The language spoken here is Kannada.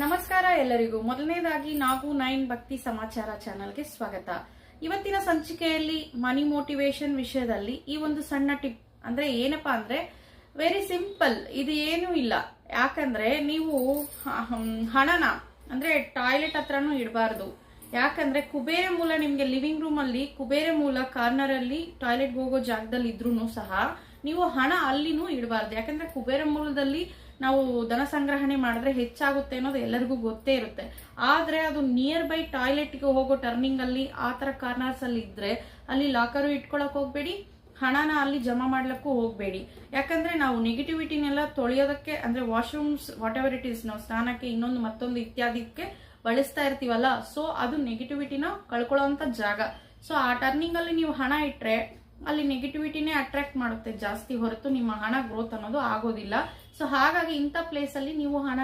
ನಮಸ್ಕಾರ ಎಲ್ಲರಿಗೂ. ಮೊದಲನೇದಾಗಿ ನಾವು ನೈನ್ ಭಕ್ತಿ ಸಮಾಚಾರ ಚಾನಲ್ಗೆ ಸ್ವಾಗತ. ಇವತ್ತಿನ ಸಂಚಿಕೆಯಲ್ಲಿ ಮನಿ ಮೋಟಿವೇಶನ್ ವಿಷಯದಲ್ಲಿ ಈ ಒಂದು ಸಣ್ಣ ಟಿಪ್. ಅಂದ್ರೆ ಏನಪ್ಪಾ ಅಂದ್ರೆ ವೆರಿ ಸಿಂಪಲ್ ಇದು ಏನೂ ಇಲ್ಲ. ಯಾಕಂದ್ರೆ ನೀವು ಹಣನ, ಅಂದ್ರೆ ಟಾಯ್ಲೆಟ್ ಹತ್ರನೂ ಇಡಬಾರ್ದು. ಯಾಕಂದ್ರೆ ಕುಬೇರ ಮೂಲ ನಿಮ್ಗೆ ಲಿವಿಂಗ್ ರೂಮ್ ಅಲ್ಲಿ, ಕುಬೇರ ಮೂಲ ಕಾರ್ನರ್ ಅಲ್ಲಿ ಟಾಯ್ಲೆಟ್ ಹೋಗೋ ಜಾಗದಲ್ಲಿ ಇದ್ರೂ ಸಹ ನೀವು ಹಣ ಅಲ್ಲಿನೂ ಇಡಬಾರ್ದು. ಯಾಕಂದ್ರೆ ಕುಬೇರ ಮೂಲದಲ್ಲಿ ನಾವು ಧನ ಸಂಗ್ರಹಣೆ ಮಾಡಿದ್ರೆ ಹೆಚ್ಚಾಗುತ್ತೆ ಅನ್ನೋದು ಎಲ್ಲರಿಗೂ ಗೊತ್ತೇ ಇರುತ್ತೆ. ಆದ್ರೆ ಅದು ನಿಯರ್ ಬೈ ಟಾಯ್ಲೆಟ್ಗೆ ಹೋಗೋ ಟರ್ನಿಂಗ್ ಅಲ್ಲಿ ಆ ತರ ಕಾರ್ನರ್ಸ್ ಅಲ್ಲಿ ಇದ್ರೆ ಅಲ್ಲಿ ಲಾಕರು ಇಟ್ಕೊಳಕ್ ಹೋಗ್ಬೇಡಿ, ಹಣನ ಅಲ್ಲಿ ಜಮಾ ಮಾಡ್ಲಿಕ್ಕೂ ಹೋಗ್ಬೇಡಿ. ಯಾಕಂದ್ರೆ ನಾವು ನೆಗೆಟಿವಿಟಿನೆಲ್ಲ ತೊಳೆಯೋದಕ್ಕೆ, ಅಂದ್ರೆ washrooms whatever it is ನಾವು ಸ್ನಾನಕ್ಕೆ ಇನ್ನೊಂದು ಮತ್ತೊಂದು ಇತ್ಯಾದಿಕ್ಕೆ ಬಳಸ್ತಾ ಇರ್ತೀವಲ್ಲ ಸೊ ಅದು ನೆಗೆಟಿವಿಟಿನ ಕಳ್ಕೊಳ್ಳೋ ಜಾಗ. ಸೊ ಆ ಟರ್ನಿಂಗ್ ಅಲ್ಲಿ ನೀವು ಹಣ ಇಟ್ರೆ ಅಲ್ಲಿ ನೆಗೆಟಿವಿಟಿನೇ ಅಟ್ರಾಕ್ಟ್ ಮಾಡುತ್ತೆ ಜಾಸ್ತಿ ಹೊರತು ನಿಮ್ಮ ಹಣ ಗ್ರೋತ್ ಅನ್ನೋದು ಆಗೋದಿಲ್ಲ. ಸೊ ಹಾಗಾಗಿ ಇಂಥ ಪ್ಲೇಸ್ ಅಲ್ಲಿ ನೀವು ಹಣನ